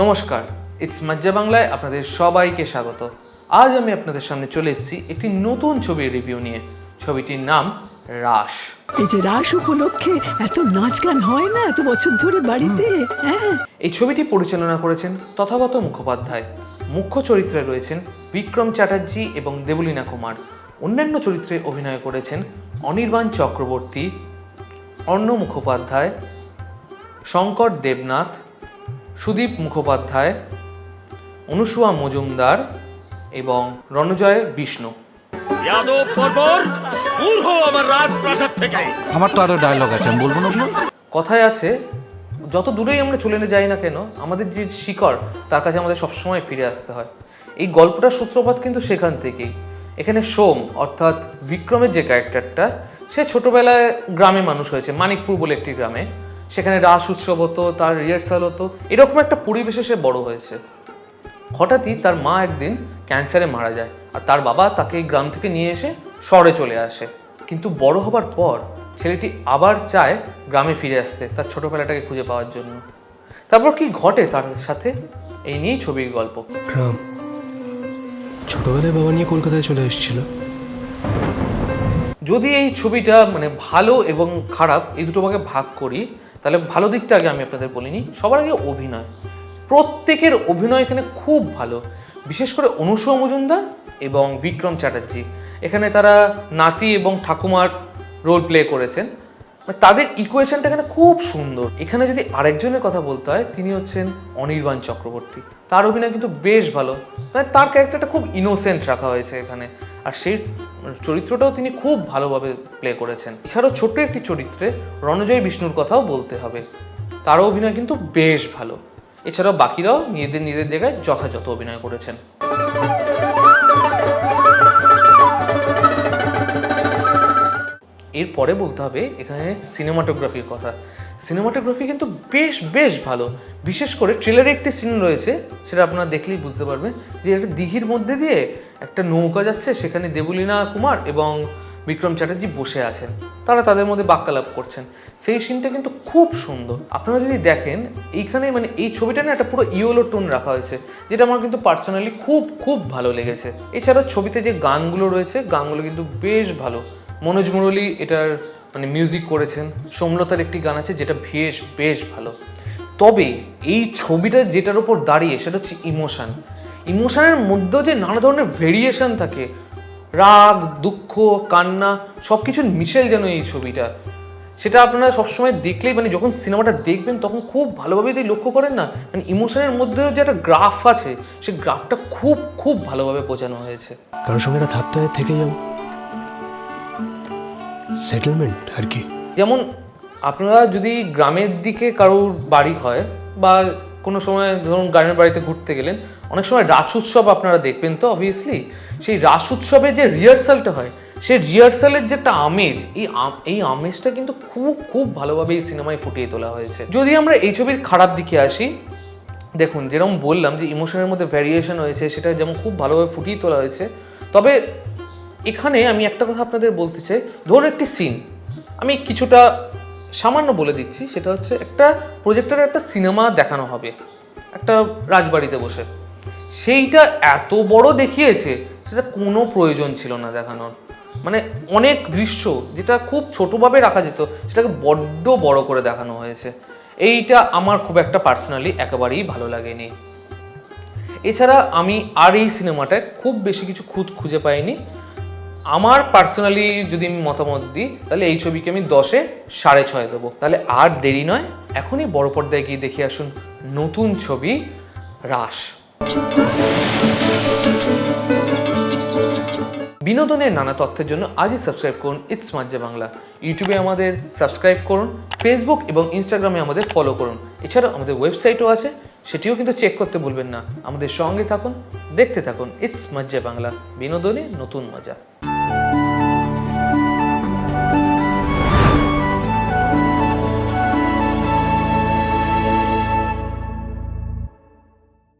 নমস্কার ইটস মজ্জা বাংলায় আপনাদের সবাইকে স্বাগত। আজ আমি আপনাদের সামনে চলে এসেছি একটি নতুন ছবির রিভিউ নিয়ে। ছবিটির নাম রাস এই যে রাস উপলক্ষে এত নাচ গান হয় না এত বছর ধরে বাড়িতে? হ্যাঁ। এই ছবিটি পরিচালনা করেছেন তথাগত মুখোপাধ্যায়। মুখ্য চরিত্রে রয়েছেন বিক্রম চ্যাটার্জি এবং দেবলীনা কুমার। অন্যান্য চরিত্রে অভিনয় করেছেন অনির্বাণ চক্রবর্তী অর্ণ মুখোপাধ্যায় শঙ্কর দেবনাথ সুদীপ মুখোপাধ্যায় অনুসুয়া মজুমদার এবং রণজয় বিষ্ণু। যাদব বর্বর দূর হও আমার রাজপ্রাসাদ থেকে। আমার তো আরও ডায়লগ আছে আমি বলব না কথায় আছে যত দূরেই আমরা চলে যাই না কেন আমাদের যে শিকড় তার কাছে আমাদের সবসময় ফিরে আসতে হয়। এই গল্পটার সূত্রপাত কিন্তু সেখান থেকেই। এখানে সোম অর্থাৎ বিক্রমের যে ক্যারেক্টারটা সে ছোটবেলায় গ্রামে মানুষ হয়েছে মানিকপুর বলে একটি গ্রামে। সেখানে রাস উৎসব হতো তার রিহার্সাল হতো। এরকম একটা পরিবেশে সে বড় হয়েছে। হঠাৎই তার মা একদিন ক্যান্সারে মারা যায় আর তার বাবা তাকে এই গ্রাম থেকে নিয়ে এসে শহরে চলে আসে। কিন্তু বড় হবার পর ছেলেটি আবার চায় গ্রামে ফিরে আসতে তার ছোটবেলাটাকে খুঁজে পাওয়ার জন্য। তারপর কি ঘটে তার সাথে? এই নিয়েই ছবির গল্প। রাম ছোটবেলায় বাবা নিয়ে কলকাতায় চলে এসেছিল। যদি এই ছবিটা মানে ভালো এবং খারাপ এই দুটো ভাগে ভাগ করি তাহলে ভালো দিকটা আগে আমি আপনাদের বলিনি সবার আগে অভিনয়। প্রত্যেকের অভিনয় এখানে খুব ভালো। বিশেষ করে অনুসুয়া মজুমদার এবং বিক্রম চ্যাটার্জি। এখানে তারা নাতি এবং ঠাকুমার রোল প্লে করেছেন। মানে তাদের ইকুয়েশনটা এখানে খুব সুন্দর। এখানে যদি আরেকজনের কথা বলতে হয়, তিনি হচ্ছেন অনির্বাণ চক্রবর্তী। তার অভিনয় কিন্তু বেশ ভালো। মানে তার ক্যারেক্টারটা খুব ইনোসেন্ট রাখা হয়েছে এখানে। আর সেই চরিত্রটাও তিনি খুব ভালোভাবে প্লে করেছেন। এছাড়াও ছোট্ট একটি চরিত্রে রণজয় বিষ্ণুর কথাও বলতে হবে। তারও অভিনয় কিন্তু বেশ ভালো। এছাড়াও বাকিরাও নিজেদের নিজেদের জায়গায় যথাযথ অভিনয় করেছেন। এরপরে বলতে হবে এখানে সিনেমাটোগ্রাফির কথা। সিনেমাটোগ্রাফি কিন্তু বেশ বেশ ভালো। বিশেষ করে ট্রেলারে একটি সিন রয়েছে, সেটা আপনারা দেখলেই বুঝতে পারবেন যে একটা দিঘির মধ্যে দিয়ে একটা নৌকা যাচ্ছে, সেখানে দেবলীনা কুমার এবং বিক্রম চ্যাটার্জি বসে আছেন। তারা তাদের মধ্যে বাক্যালাপ করছেন। সেই সিনটা কিন্তু খুব সুন্দর। আপনারা যদি দেখেন, এইখানে মানে এই ছবিটা না একটা পুরো ইয়েলো টোন রাখা হয়েছে, যেটা আমার কিন্তু পার্সোনালি খুব খুব ভালো লেগেছে। এছাড়াও ছবিতে যে গানগুলো রয়েছে, গানগুলো কিন্তু বেশ ভালো। মনোজ মুরলী এটার মানে মিউজিক করেছেন। সোমলতার একটি গান আছে যেটা বেশ বেশ ভালো। তবে এই ছবিটা যেটার উপর দাঁড়িয়ে সেটা হচ্ছে ইমোশান ইমোশানের মধ্যেও যে নানা ধরনের ভেরিয়েশন থাকে। রাগ, দুঃখ, কান্না সব কিছুর মিশেল যেন এই ছবিটা। সেটা আপনারা সবসময় দেখলেই মানে যখন সিনেমাটা দেখবেন তখন খুব ভালোভাবে যদি লক্ষ্য করেন না মানে ইমোশনের মধ্যেও যে একটা গ্রাফ আছে সেই গ্রাফটা খুব খুব ভালোভাবে বোঝানো হয়েছে। কারোর সঙ্গে থাকতে থেকে যাও। সেটেলমেন্ট আর কি। যেমন আপনারা যদি গ্রামের দিকে কারোর বাড়ি হয় বা কোনো সময় ধরুন গ্রামের বাড়িতে ঘুরতে গেলেন, অনেক সময় রাস উৎসব আপনারা দেখবেন তো অবভিয়াসলি সেই রাস উৎসবে যে রিহার্সালটা হয়, সেই রিহার্সালের যে একটা আমেজ, এই এই আমেজটা কিন্তু খুব খুব ভালোভাবে এই সিনেমায় ফুটিয়ে তোলা হয়েছে। যদি আমরা এই ছবির খারাপ দিকে আসি, দেখুন, যেরকম বললাম যে ইমোশনের মধ্যে ভ্যারিয়েশন হয়েছে, সেটা যেমন খুব ভালোভাবে ফুটিয়ে তোলা হয়েছে, তবে এখানে আমি একটা কথা আপনাদের বলতে চাই। ধরুন একটি সিন আমি কিছুটা সামান্য বলে দিচ্ছি, সেটা হচ্ছে একটা প্রজেক্টরে একটা সিনেমা দেখানো হবে, একটা রাজবাড়িতে বসে। সেইটা এত বড় দেখিয়েছে, সেটা কোনো প্রয়োজন ছিল না দেখানোর। মানে অনেক দৃশ্য যেটা খুব ছোটোভাবে রাখা যেত, সেটাকে বড্ড বড় করে দেখানো হয়েছে। এইটা আমার খুব একটা পার্সোনালি একেবারেই ভালো লাগেনি। এছাড়া আমি আর এই সিনেমাটায় খুব বেশি কিছু খুঁত খুঁজে পাইনি। আমার পার্সোনালি যদি আমি মতামত দিই, তাহলে এই ছবিকে আমি দশে সাড়ে ছয় দেবো। তাহলে আর দেরি নয়, এখনই বড় পর্দায় গিয়ে দেখে আসুন নতুন ছবি রাস বিনোদনের নানা তথ্যের জন্য আজই সাবস্ক্রাইব করুন ইটস মাজ্জা বাংলা ইউটিউবে আমাদের সাবস্ক্রাইব করুন ফেসবুক এবং ইনস্টাগ্রামে আমাদের ফলো করুন। এছাড়াও আমাদের ওয়েবসাইটও আছে, সেটিও কিন্তু চেক করতে ভুলবেন না। আমাদের সঙ্গে থাকুন, দেখতে থাকুন ইটস মাজ্জা বাংলা বিনোদনে নতুন মজা।